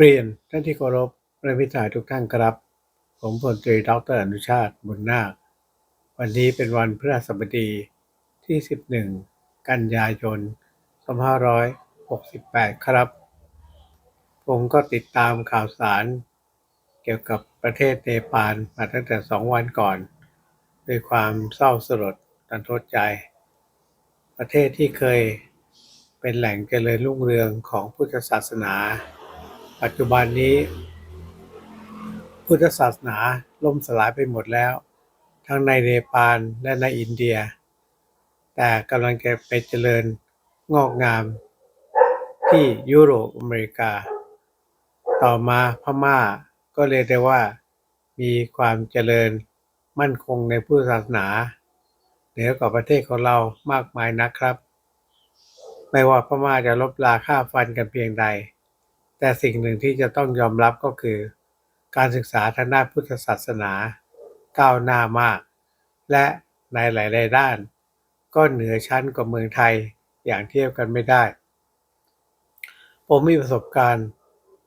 เรียนท่านที่เคารพและมิตรสายทุกท่านครับ ผมพลตรีดอกเตอรอนุชาติบุญนาค วันนี้เป็นวันพฤหัสบดีที่ 11 กันยายน 2568 ครับ ผมก็ติดตามข่าวสาร เกี่ยวกับประเทศเนปาลมาตั้งแต่สองวันก่อน ด้วยความเศร้าสลดตันทดใจ ประเทศที่เคยเป็นแหล่งเจริญรุ่งเรืองของพุทธศาสนา ปัจจุบันนี้ พุทธศาสนาล่มสลายไปหมดแล้ว ทั้งในเนปาลและในอินเดีย แต่กำลังจะไปเจริญงอกงามที่ยุโรปอเมริกา ต่อมาพม่าก็เรียกได้ว่ามีความเจริญมั่นคงในพุทธศาสนา เหนือกว่าประเทศของเรามากมายนะครับ ไม่ว่าพม่าจะลบลาค่าฟันกันเพียงใด แต่สิ่งหนึ่งที่จะต้องยอมรับก็คือ การศึกษาทางด้านพุทธศาสนา ก้าวหน้ามาก และในหลายๆด้าน ก็เหนือชั้นกว่าเมืองไทยอย่างเทียบกันไม่ได้ ผมมีประสบการณ์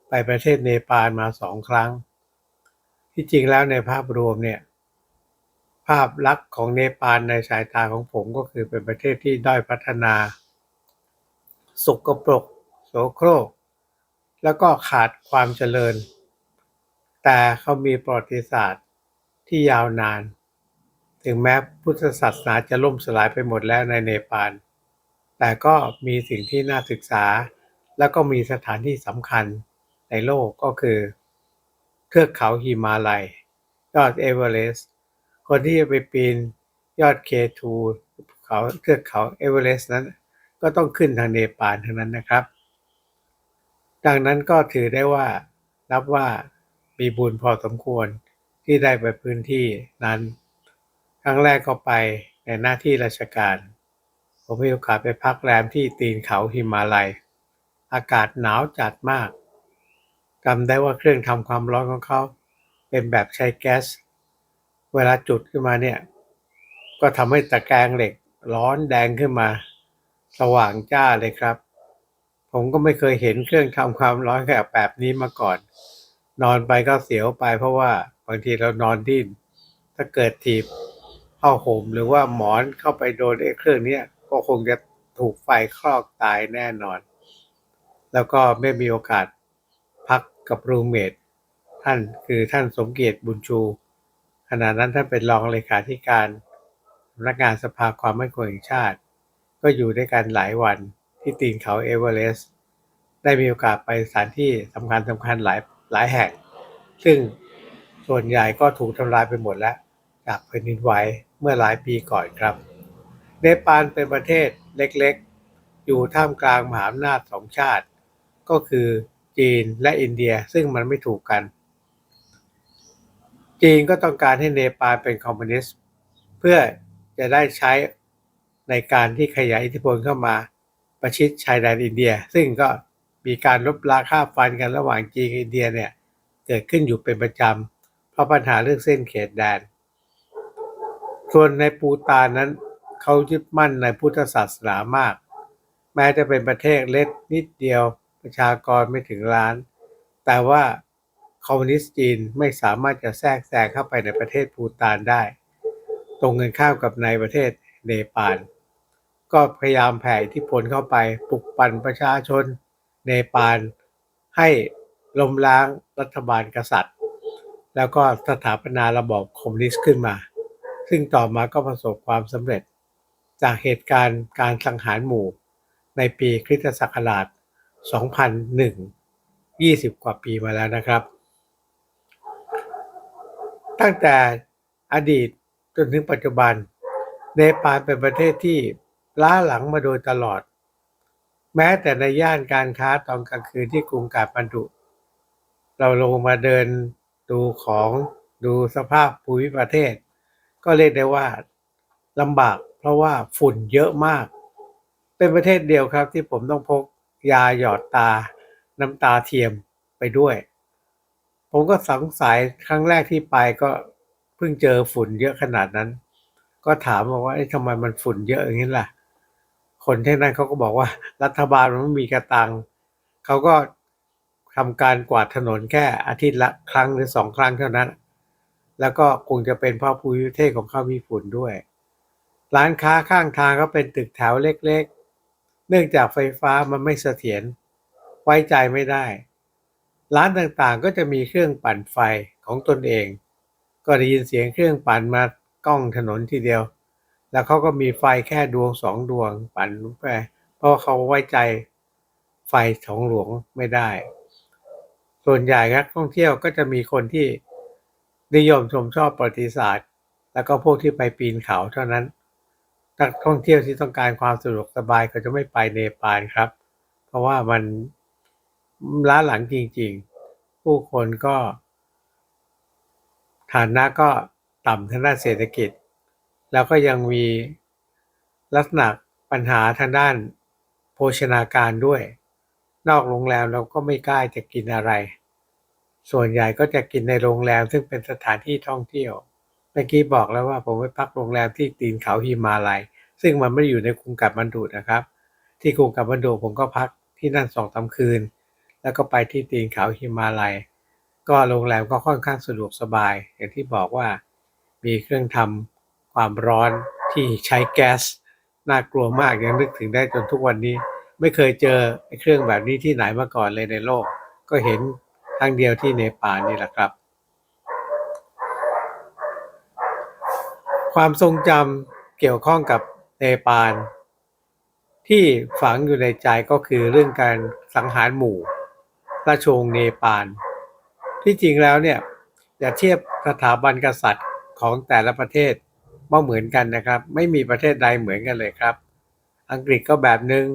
ไปประเทศเนปาลมาสองครั้ง ที่จริงแล้วในภาพรวมเนี่ยภาพลักษณ์ของเนปาลในสายตาของผมก็คือเป็นประเทศที่ด้อยพัฒนา สุกปรกโสโครก แล้วก็ขาดความเจริญ แต่เขามีประวัติศาสตร์ที่ยาวนาน ถึงแม้พุทธศาสนาจะล่มสลายไปหมดแล้วในเนปาล แต่ก็มีสิ่งที่น่าศึกษา แล้วก็มีสถานที่สำคัญในโลกก็คือ เทือกเขาหิมาลัย ยอดเอเวอเรสต์ คนที่จะไปปีนยอดเคทูเขาเทือกเขาเอเวอเรสต์นั้น ก็ต้องขึ้นทางเนปาลเท่านั้นนะครับ ดังนั้นก็ถือได้ว่านับว่ามีบุญพอสมควรที่ได้ไปพื้นที่นั้น ครั้งแรกก็ไปในหน้าที่ราชการ ผมมีโอกาสไปพักแรมที่ตีนเขาหิมาลัย อากาศหนาวจัดมากจำได้ว่าเครื่องทำความร้อนของเขา เป็นแบบใช้แก๊ส เวลาจุดขึ้นมาเนี่ย ก็ทำให้ตะแกรงเหล็กร้อนแดงขึ้นมา สว่างจ้าเลยครับ ผมก็ไม่เคยเห็นเครื่องทำความร้อนแบบแบบนี้มาก่อน นอนไปก็เสียวไปเพราะว่าบางทีเรานอนดิ้นถ้าเกิดถีบผ้าห่มหรือว่าหมอนเข้าไปโดนไอ้เครื่องนี้ก็คงจะถูกไฟคลอกตายแน่นอน แล้วก็ไม่มีโอกาสพักกับรูเมทท่านคือท่านสมเกียรติบุญชูขณะนั้นท่านเป็นรองเลขาธิการสำนักงานสภาความมั่นคงแห่งชาติ ก็อยู่ด้วยกันหลายวัน ที่ตีนเขาเอเวอเรสต์ได้มีโอกาสไปสถานที่สำคัญสำคัญหลายหลายแห่ง ซึ่งส่วนใหญ่ก็ถูกทำลายไปหมดแล้ว จากแผ่นดินไหวเมื่อหลายปีก่อนครับ เนปาลเป็นประเทศเล็กๆ อยู่ท่ามกลางมหาอำนาจสองชาติ ก็คือจีนและอินเดียซึ่งมันไม่ถูกกัน จีนก็ต้องการให้เนปาลเป็นคอมมิวนิสต์ เพื่อจะได้ใช้ในการที่ขยายอิทธิพลเข้ามา ประชิดชายแดนอินเดีย ซึ่งก็มีการลบราค่าฟันกันระหว่างจีนกับอินเดียเนี่ยเกิดขึ้นอยู่เป็นประจำเพราะปัญหาเรื่องเส้นเขตแดน ส่วนในปูตานนั้นเขายึดมั่นในพุทธศาสนามาก แม้จะเป็นประเทศเล็กนิดเดียวประชากรไม่ถึงล้าน แต่ว่าคอมมิวนิสต์จีนไม่สามารถจะแทรกแซงเข้าไปในประเทศปูตานได้ ตรงกันข้ามกับในประเทศเนปาล ก็พยายามแผ่อิทธิพลเข้าไปปลุกปั่นประชาชนเนปาลให้ล้มล้างรัฐบาลกษัตริย์ แล้วก็สถาปนาระบอบคอมมิวนิสต์ขึ้นมา ซึ่งต่อมาก็ประสบความสำเร็จ จากเหตุการณ์การสังหารหมู่ ในปีคริสตศักราช 2001 20 กว่าปีมาแล้วนะครับ ตั้งแต่อดีตจนถึงปัจจุบัน เนปาลเป็นประเทศที่ ล้าหลังมาโดยตลอด แม้แต่ในย่านการค้าตอนกลางคืนที่กรุงกาปันดุ เราลงมาเดินดูของดูสภาพภูมิประเทศ ก็เรียกได้ว่าลำบากเพราะว่าฝุ่นเยอะมาก เป็นประเทศเดียวครับที่ผมต้องพกยาหยอดตา น้ำตาเทียมไปด้วย ผมก็สงสัยครั้งแรกที่ไปก็เพิ่งเจอฝุ่นเยอะขนาดนั้น ก็ถามบอกว่าทำไมมันฝุ่นเยอะอย่างนี้ล่ะ คนที่นั่นเขาก็บอกว่ารัฐบาลมันไม่มีกระตังเขาก็ทำการกวาดถนนแค่อาทิตย์ละครั้งหรือสองครั้งเท่านั้น แล้วก็คงจะเป็นเพราะภูมิประเทศของเขามีฝุ่นด้วย ร้านค้าข้างทางก็เป็นตึกแถวเล็กๆ เนื่องจากไฟฟ้ามันไม่เสถียรไว้ใจไม่ได้ ร้านต่างๆก็จะมีเครื่องปั่นไฟของตนเอง ก็ได้ยินเสียงเครื่องปั่นมาก้องถนนทีเดียว แล้วเขาก็มีไฟแค่ดวงสองดวงปั่นไปเพราะเขาไว้ใจไฟของหลวงไม่ได้ ส่วนใหญ่นักท่องเที่ยวก็จะมีคนที่นิยมชมชอบประวัติศาสตร์ แล้วก็พวกที่ไปปีนเขาเท่านั้น นักท่องเที่ยวที่ต้องการความสะดวกสบายก็จะไม่ไปเนปาลครับ เพราะว่ามันล้าหลังจริงๆ ผู้คนก็ฐานะก็ต่ำทางด้านเศรษฐกิจ แล้วก็ยังมีลักษณะปัญหาทางด้านโภชนาการด้วย นอกโรงแรมเราก็ไม่กล้าจะกินอะไร ส่วนใหญ่ก็จะกินในโรงแรมซึ่งเป็นสถานที่ท่องเที่ยวเมื่อกี้บอกแล้วว่าผมไปพักโรงแรมที่ตีนเขาฮิมาลัย ซึ่งมันไม่ได้อยู่ในกรุงกับบรรดุนะครับ ที่กรุงกับบรรดุผมก็พักที่นั่นสองสาคืน แล้วก็ไปที่ตีนเขาฮิมาลัย ก็โรงแรมก็ค่อนข้างสะดวกสบาย อย่างที่บอกว่ามีเครื่องทำ ความร้อนที่ใช้แก๊สน่ากลัวมากยังนึกถึงได้จนทุกวันนี้ ไม่เคยเจอเครื่องแบบนี้ที่ไหนมาก่อนเลยในโลก ก็เห็นครั้งเดียวที่เนปาลนี่แหละครับ ความทรงจำเกี่ยวข้องกับเนปาลที่ฝังอยู่ในใจก็คือเรื่องการสังหารหมู่ราชวงศ์เนปาลที่จริงแล้วเนี่ยอย่าเทียบสถาบันกษัตริย์ของแต่ละประเทศ ว่าเหมือนกันนะครับ ไม่มีประเทศใดเหมือนกันเลยครับ อังกฤษก็แบบหนึ่ง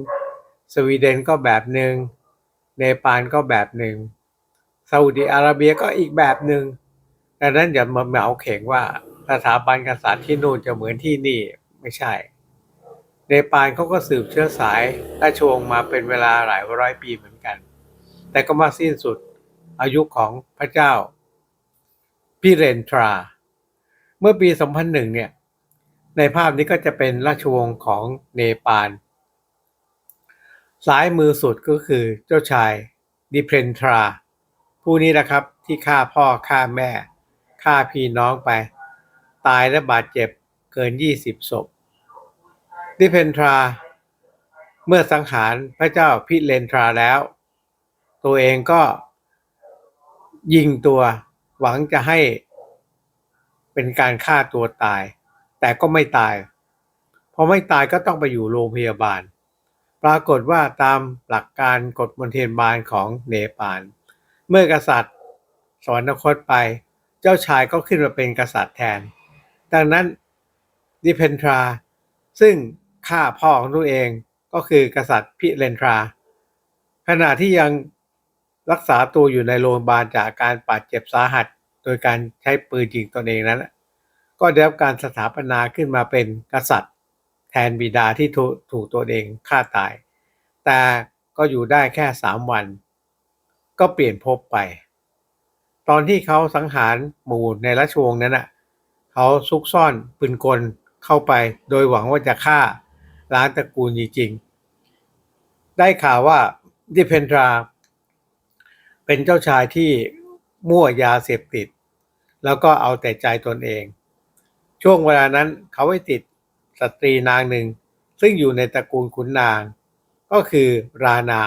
สวีเดนก็แบบหนึ่งเนปาลก็แบบหนึ่งซาอุดิอาระเบียก็อีกแบบหนึ่งดังนั้นอย่ามาเหมาเข่งว่าสถาบันกษัตริย์ที่นู่นจะเหมือนที่นี่ไม่ใช่เนปาลเขาก็สืบเชื้อสายราชวงศ์มาเป็นเวลาหลายร้อยปีเหมือนกัน แต่ก็มาสิ้นสุดอายุของพระเจ้าพิเรนทรา เมื่อปี 2001 เนี่ย ในภาพนี้ก็จะเป็นราชวงศ์ของเนปาลซ้ายมือสุดก็คือเจ้าชายดิเพนทรา ผู้นี้นะครับที่ฆ่าพ่อฆ่าแม่ฆ่าพี่น้องไป ตายและบาดเจ็บเกิน 20ศพดิเพนทรา เมื่อสังหารพระเจ้าพิเรนทราแล้ว ตัวเองก็ยิงตัวหวังจะให้เป็นการฆ่าตัวตาย แต่ก็ไม่ตายพอไม่ตายก็ต้องไปอยู่โรงพยาบาล ปรากฏว่าตามหลักการกฎมนเทียนบาลของเนปาลเมื่อกษัตริย์สวรรคตไป เจ้าชายก็ขึ้นมาเป็นกษัตริย์แทน ดังนั้นดิเพนทรา ซึ่งฆ่าพ่อของตัวเองก็คือกษัตริย์พิเรนทรา ขณะที่ยังรักษาตัวอยู่ในโรงพยาบาลจากการบาดเจ็บสาหัส โดยการใช้ปืนยิงตนเองนั้น ก็ได้รับการสถาปนาขึ้นมาเป็นกษัตริย์ แทนบิดาที่ถูกตัวเองฆ่าตาย แต่ก็อยู่ได้แค่สามวัน ก็เปลี่ยนภพไป ตอนที่เขาสังหารหมู่ในราชวงศ์นั้นน่ะเขาซุกซ่อนปืนกลเข้าไป โดยหวังว่าจะฆ่าล้างตระกูลจริงๆ ได้ข่าวว่าดิเพนทราเป็นเจ้าชายที่มั่วยาเสพติด แล้วก็เอาแต่ใจตนเอง ช่วงเวลานั้นเขาไปติดสตรีนางหนึ่ง ซึ่งอยู่ในตระกูลขุนนาง ก็คือรานา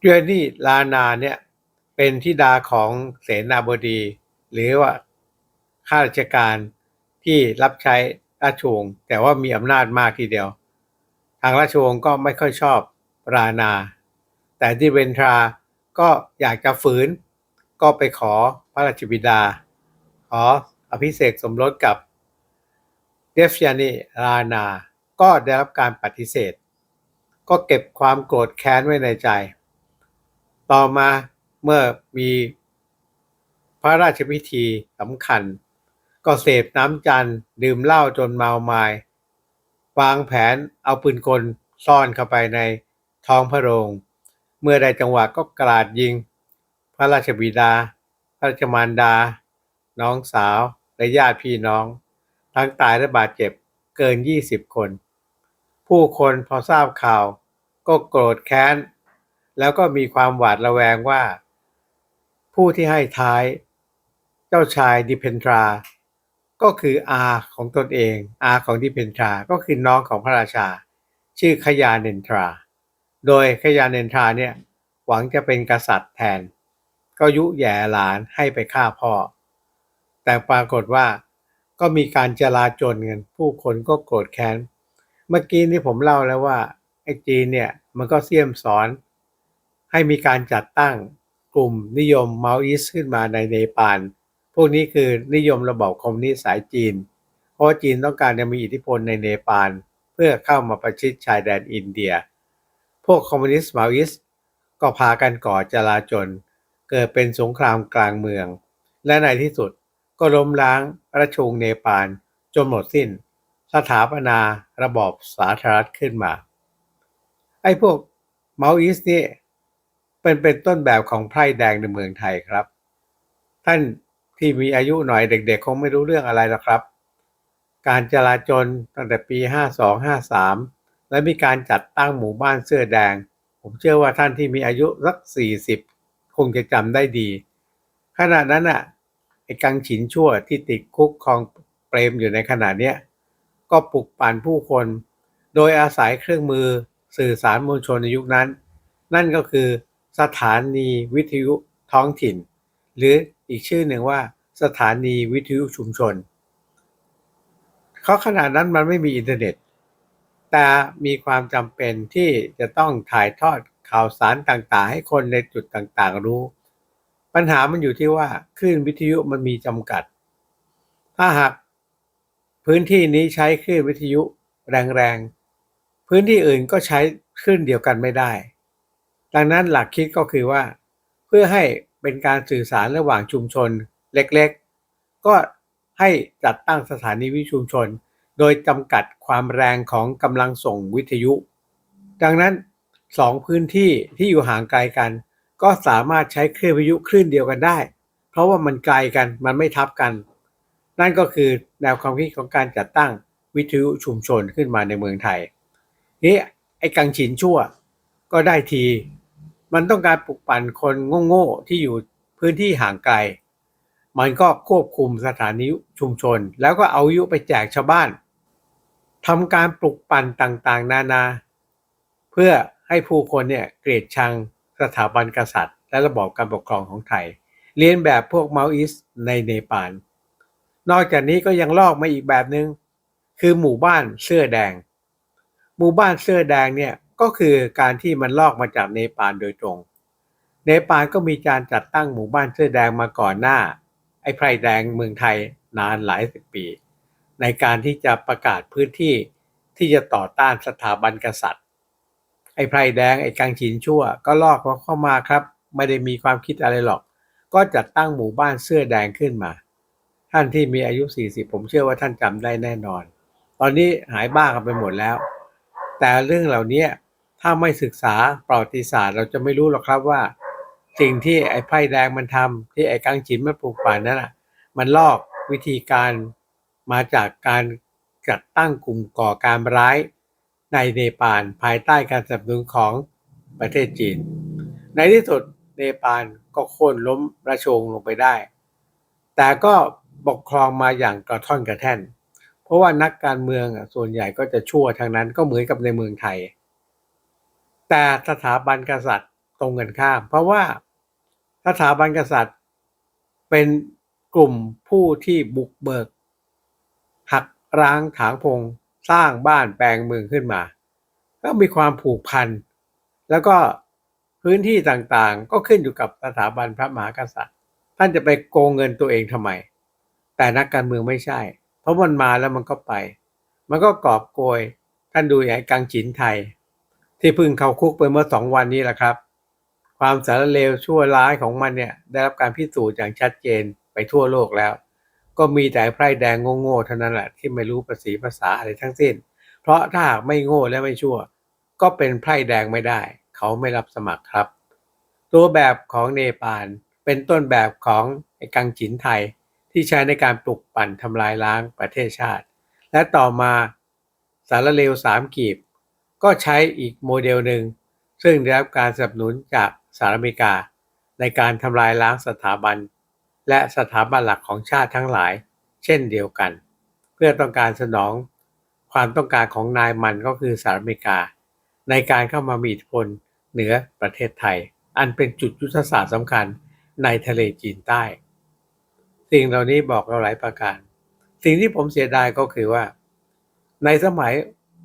เดือนนี่รานาเนี่ยเป็นธิดาของเสนาบดี หรือว่าข้าราชการที่รับใช้ราชวงศ์แต่ว่ามีอำนาจมากทีเดียว ทางราชวงศ์ก็ไม่ค่อยชอบรานา แต่ที่เวนทราก็อยากจะฝืน ก็ไปขอพระราชบิดา ขอ อภิเษกสมรสกับเดฟยานีรานา ก็ได้รับการปฏิเสธ ก็เก็บความโกรธแค้นไว้ในใจ ต่อมาเมื่อมีพระราชพิธีสำคัญ ก็เสพน้ำจันทร์ดื่มเหล้าจนเมาไมาวางแผนเอาปืนกลซ่อนเข้าไปในท้องพระโรง เมื่อได้จังหวะก็กราดยิง พระราชบิดา พระราชมารดา น้องสาว และญาติพี่น้อง ทั้งตายและบาดเจ็บเกิน 20 คน ผู้คนพอทราบข่าว ก็โกรธแค้น แล้วก็มีความหวาดระแวงว่า ผู้ที่ให้ท้าย เจ้าชายดิเพนทรา ก็คืออาของตนเอง อาของดิเพนทราก็คือน้องของพระราชา ชื่อขยาเนนทรา โดยขยาเนนทราเนี่ยหวังจะเป็นกษัตริย์แทน ก็ยุแย่หลานให้ไปฆ่าพ่อ แต่ปรากฏว่าก็มีการจลาจลกันผู้คนก็โกรธแค้น เมื่อกี้นี่ผมเล่าแล้วว่าไอ้จีนเนี่ยมันก็เสี่ยมสอน ให้มีการจัดตั้งกลุ่มนิยมเมาอิสขึ้นมาในเนปาลพวกนี้คือนิยมระบอบคอมมิวนิสต์สายจีน เพราะจีนต้องการจะมีอิทธิพลในเนปาลเพื่อเข้ามาประชิดชายแดนอินเดีย พวกคอมมิวนิสต์เมาอิสก็พากันก่อจลาจลเกิดเป็นสงครามกลางเมือง และในที่สุด ก็ล้มล้างราชวงศ์เนปาลจนหมดสิ้น สถาปนาระบอบสาธารณรัฐขึ้นมา ไอ้พวกเมาอิสนี่เป็นเป็นต้นแบบของไพร่แดงในเมืองไทยครับ ท่านที่มีอายุหน่อยเด็กๆ คงไม่รู้เรื่องอะไรหรอกครับ การจลาจลตั้งแต่ปี 52-53 และมีการจัดตั้งหมู่บ้านเสื้อแดง ผมเชื่อว่าท่านที่มีอายุสัก 40 คงจะจำได้ดี ขณะนั้นอะ ไอ้กังฉินชั่วที่ติดคุกคลองเปรมอยู่ในขณะเนี้ยก็ปลุกปั่นผู้คน โดยอาศัยเครื่องมือสื่อสารมวลชนในยุคนั้น นั่นก็คือสถานีวิทยุท้องถิ่น หรืออีกชื่อหนึ่งว่าสถานีวิทยุชุมชนเขาขนาดนั้นมันไม่มีอินเทอร์เน็ต แต่มีความจำเป็นที่จะต้องถ่ายทอดข่าวสารต่างๆ ให้คนในจุดต่างๆรู้ ปัญหามันอยู่ที่ว่าคลื่นวิทยุมันมีจำกัด ถ้าหากพื้นที่นี้ใช้คลื่นวิทยุแรงๆ พื้นที่อื่นก็ใช้คลื่นเดียวกันไม่ได้ ดังนั้นหลักคิดก็คือว่า เพื่อให้เป็นการสื่อสารระหว่างชุมชนเล็กๆ ก็ให้จัดตั้งสถานีวิทยุชุมชน โดยจำกัดความแรงของกำลังส่งวิทยุ ดังนั้นสองพื้นที่ที่อยู่ห่างไกลกัน ก็สามารถใช้คลื่นวิทยุคลื่นเดียวกันได้ เพราะว่ามันไกลกันมันไม่ทับกัน นั่นก็คือแนวความคิดของการจัดตั้งวิทยุชุมชนขึ้นมาในเมืองไทยนี่ไอ้กังฉินชั่วก็ได้ที มันต้องการปลุกปั่นคนโง่ๆที่อยู่พื้นที่ห่างไกล มันก็ควบคุมสถานีชุมชน แล้วก็เอายุไปแจกชาวบ้านทำการปลุกปั่นต่างๆ นานา เพื่อให้ผู้คนเนี่ยเกลียดชัง สถาบันกษัตริย์ และระบอบการปกครองของไทย เรียนแบบพวกเมาอิสในเนปาล นอกจากนี้ก็ยังลอกมาอีกแบบหนึง่งคือหมู่บ้านเสื้อแดง หมู่บ้านเสื้อแดงเนี่ยก็คือการที่มันลอกมาจากเนปาลโดยตรง เนปาลก็มีการจัดตั้งหมู่บ้านเสื้อแดงมาก่อนหน้า ไอ้ไพรแดงเมืองไทยนานหลายสิบปี ในการที่จะประกาศพื้นที่ที่จะต่อต้านสถาบันกษัตริย์ ไอ้ไพรแดงไอ้กังฉินชั่ว ก็ลอกเขาเข้ามาครับ ไม่ได้มีความคิดอะไรหรอก ก็จัดตั้งหมู่บ้านเสื้อแดงขึ้นมา ท่านที่มีอายุ 40 ผมเชื่อว่าท่านจำได้แน่นอน ตอนนี้หายบ้ากันไปหมดแล้ว แต่เรื่องเหล่านี้ถ้าไม่ศึกษาประวัติศาสตร์ เราจะไม่รู้หรอกครับว่า สิ่งที่ไอ้ไพ่แดงมันทำที่ไอ้กังฉินมันปลูกป่านนั้นอะมันลอกวิธีการมาจากการจัดตั้งกลุ่มก่อการร้าย ในเนปาลภายใต้การสนับสนุนของประเทศจีน ในที่สุดเนปาลก็โค่นล้มราชวงศ์ลงไปได้ แต่ก็ปกครองมาอย่างกระท่อนกระแท่น เพราะว่านักการเมืองส่วนใหญ่ก็จะชั่วทางนั้นก็เหมือนกับในเมืองไทย แต่สถาบันกษัตริย์ตรงกันข้าม เพราะว่าสถาบันกษัตริย์เป็นกลุ่มผู้ที่บุกเบิก หักร้างถางพง สร้างบ้านแปลงเมืองขึ้นมา ก็มีความผูกพัน แล้วก็พื้นที่ต่างๆ ก็ขึ้นอยู่กับสถาบันพระมหากษัตริย์ ท่านจะไปโกงเงินตัวเองทำไม แต่นักการเมืองไม่ใช่ เพราะมันมาแล้วมันก็ไป มันก็กอบโกย ท่านดูอย่างกังจินไทย ที่เพึ่งเข้าคุกไปเมื่อสองวันนี้แหละครับ ความสารเลวชั่วร้ายของมันเนี่ยได้รับการพิสูจน์อย่างชัดเจนไปทั่วโลกแล้ว ก็มีแต่ไพร่แดงโง่ๆเท่านั้นแหละที่ไม่รู้ภาษีภาษาอะไรทั้งสิ้น เพราะถ้าหากไม่โง่และไม่ชั่ว ก็เป็นไพร่แดงไม่ได้ เขาไม่รับสมัครครับ ตัวแบบของเนปาลเป็นต้นแบบของไอ้กังจินไทยที่ใช้ในการปลุกปั่นทำลายล้างประเทศชาติ และต่อมาสารเลวสามกีบ ก็ใช้อีกโมเดลหนึ่ง ซึ่งได้รับการสนับสนุนจากสหรัฐอเมริกา ในการทำลายล้างสถาบัน และสถาบันหลักของชาติทั้งหลาย เช่นเดียวกัน เพื่อต้องการสนอง ความต้องการของนายมันก็คือสหรัฐอเมริกา ในการเข้ามามีอิทธิพลเหนือประเทศไทย อันเป็นจุดยุทธศาสตร์สำคัญในทะเลจีนใต้ สิ่งเหล่านี้บอกเราหลายประการ สิ่งที่ผมเสียดายก็คือว่า ในสมัย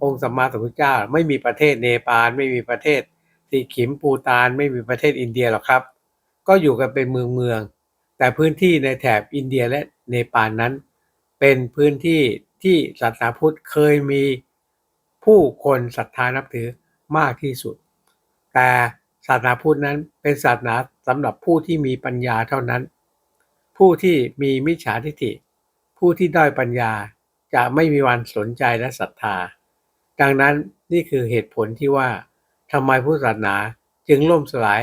องค์สัมมาสัมพุทธเจ้าไม่มีประเทศเนปาลไม่มีประเทศสีขิมปูตานไม่มีประเทศอินเดียหรอกครับ ก็อยู่กันเป็นเมืองเมือง แต่พื้นที่ในแถบอินเดียและเนปาลนั้น เป็นพื้นที่ที่ศาสนาพุทธเคยมีผู้คนศรัทธานับถือมากที่สุด แต่ศาสนาพุทธนั้นเป็นศาสนาสำหรับผู้ที่มีปัญญาเท่านั้น ผู้ที่มีมิจฉาทิฏฐิ ผู้ที่ด้อยปัญญาจะไม่มีวันสนใจและศรัทธา ดังนั้นนี่คือเหตุผลที่ว่าทำไมพุทธศาสนาจึงล่มสลาย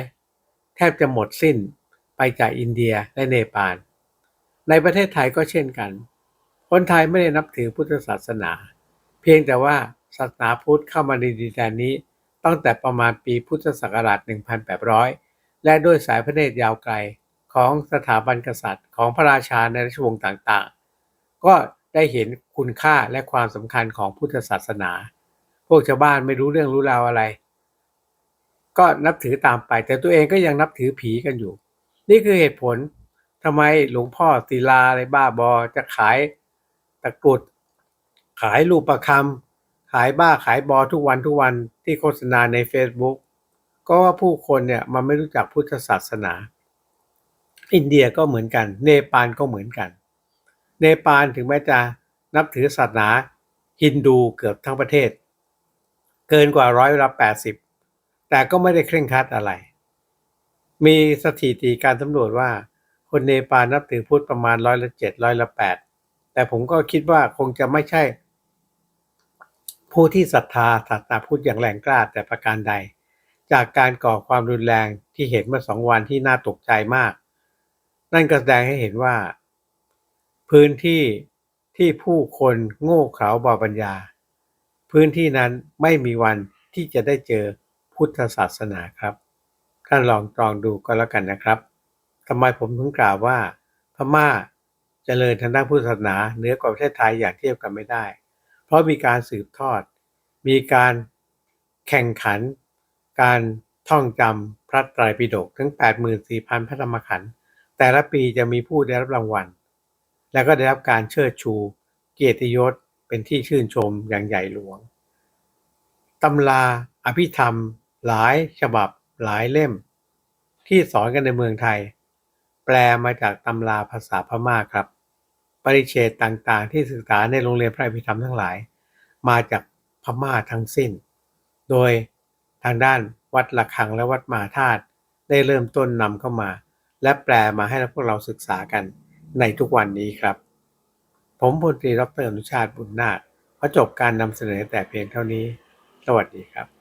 แทบจะหมดสิ้น ไปจากอินเดียและเนปาล ในประเทศไทยก็เช่นกัน คนไทยไม่ได้นับถือพุทธศาสนา เพียงแต่ว่าศาสนาพุทธเข้ามาในดินแดนนี้ ตั้งแต่ประมาณปีพุทธศักราช 1800 และด้วยสายพระเนตรยาวไกลของสถาบันกษัตริย์ ของพระราชาในราชวงศ์ต่างๆ ก็ได้เห็นคุณค่าและความสำคัญของพุทธศาสนา พวกชาวบ้านไม่รู้เรื่องรู้ราวอะไร ก็นับถือตามไป แต่ตัวเองก็ยังนับถือผีกันอยู่ นี่คือเหตุผลทำไมหลวงพ่อศิลาอะไรบ้าบอจะขายตะกรุด ขายรูปประคำขายบ้าขายบอทุกวันทุกวันที่โฆษณาใน Facebook ก็ว่าผู้คนเนี่ยมันไม่รู้จักพุทธศาสนา อินเดียก็เหมือนกัน เนปาลก็เหมือนกัน เนปาลถึงแม้จะนับถือศาสนาฮินดูเกือบทั้งประเทศ เกินกว่าร้อยละแปดสิบแต่ก็ไม่ได้เคร่งครัดอะไร มีสถิติการสำรวจว่าคนเนปาลนับถือพุทธประมาณร้อยละเจ็ดร้อยละแปดแต่ผมก็คิดว่าคงจะไม่ใช่ ผู้ที่ศรัทธาศาสนาพุทธอย่างแรงกล้าแต่ประการใด จากการก่อความรุนแรงที่เห็นเมื่อสองวันที่น่าตกใจมาก นั่นก็แสดงให้เห็นว่า พื้นที่ที่ผู้คนโง่เขลาบอปัญญา พื้นที่นั้นไม่มีวันที่จะได้เจอพุทธศาสนาครับ ท่านลองตรองดูก็แล้วกันนะครับทำไมผมถึงกล่าวว่า พม่าเจริญทางด้านพุทธศาสนาเหนือกว่าประเทศไทยอย่างเทียบกันไม่ได้ เพราะมีการสืบทอด มีการแข่งขัน การท่องจำพระไตรปิฎกถึง 84,000 พระธรรมขันธ์แต่ละปีจะมีผู้ได้รับรางวัล และก็ได้รับการเชิดชู เกียรติยศเป็นที่ชื่นชมอย่างใหญ่หลวงตำราอภิธรรมหลายฉบับ หลายเล่ม ที่สอนกันในเมืองไทย แปลมาจากตำราภาษาพม่าครับ ปริเชตต่างๆ ที่ศึกษาในโรงเรียนพระอภิธรรมทั้งหลาย มาจากพม่าทั้งสิ้น โดยทางด้านวัดระฆังและวัดมหาธาตุได้เริ่มต้นนำเข้ามา และแปลมาให้พวกเราศึกษากันในทุกวันนี้ครับ ผมพลตรีดรอนุชาติบุญนาคขอจบการนำเสนอแต่เพียงเท่านี้ สวัสดีครับ